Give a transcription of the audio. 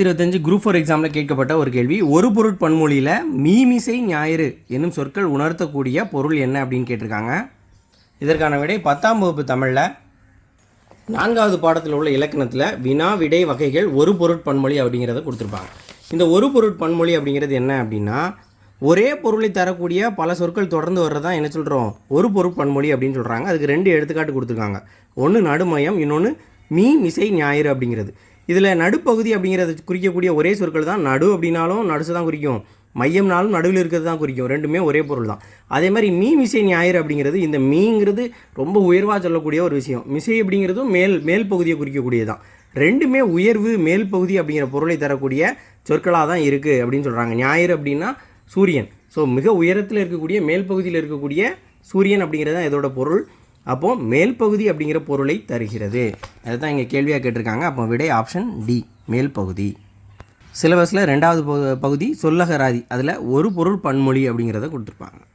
இருபத்தஞ்சு group four எக்ஸாமில் கேட்கப்பட்ட ஒரு கேள்வி. ஒரு பொருட் பன்மொழியில் மீமிசை ஞாயிறு என்னும் சொற்கள் உணர்த்தக்கூடிய பொருள் என்ன அப்படின்னு கேட்டிருக்காங்க. இதற்கான விடை பத்தாம் வகுப்பு தமிழில் நான்காவது பாடத்தில் உள்ள இலக்கணத்தில் வினா விடை வகைகள் ஒரு பொருட் பன்மொழி அப்படிங்கிறத கொடுத்துருப்பாங்க. இந்த ஒரு பொருட் பன்மொழி அப்படிங்கிறது என்ன அப்படின்னா ஒரே பொருளை தரக்கூடிய பல சொற்கள் தொடர்ந்து வர்றதா என்ன சொல்கிறோம் ஒரு பொருட் பன்மொழி அப்படின்னு சொல்கிறாங்க அதுக்கு ரெண்டு எடுத்துக்காட்டு கொடுத்துருக்காங்க. ஒன்று நடுமயம் இன்னொன்று மீ மிசை ஞாயிறு அப்படிங்கிறது. இதில் நடுப்பகுதி அப்படிங்கிறத குறிக்கக்கூடிய ஒரே சொற்கள் தான் நடு அப்படின்னாலும் நடுசு தான் குறிக்கும். மையம்னாலும் நடுவில் இருக்கிறது தான் குறிக்கும். ரெண்டுமே ஒரே பொருள் தான். அதே மாதிரி மீ மிசை ஞாயிறு அப்படிங்கிறது இந்த மீங்கிறது ரொம்ப உயர்வாக சொல்லக்கூடிய ஒரு விஷயம். மிசை அப்படிங்கிறதும் மேல் மேல் பகுதியை குறிக்கக்கூடியது தான். ரெண்டுமே உயர்வு மேல் பகுதி அப்படிங்கிற பொருளை தரக்கூடிய சொற்களாக தான் இருக்குது அப்படின்னு சொல்கிறாங்க ஞாயிறு அப்படின்னா சூரியன். ஸோ மிக உயரத்தில் இருக்கக்கூடிய மேல் பகுதியில் இருக்கக்கூடிய சூரியன் அப்படிங்கிறது தான் இதோட பொருள். அப்போது மேல் பகுதி அப்படிங்கிற பொருளை தருகிறது. அதுதான் இங்கே கேள்வியாக கேட்டிருக்காங்க. அப்போ விடை ஆப்ஷன் டி மேல் பகுதி. சிலபஸில் ரெண்டாவது பகு- பகுதி சொல்லகராதி. அதில் ஒரு பொருள் பன்மொழி அப்படிங்கிறத கொடுத்துருப்பாங்க.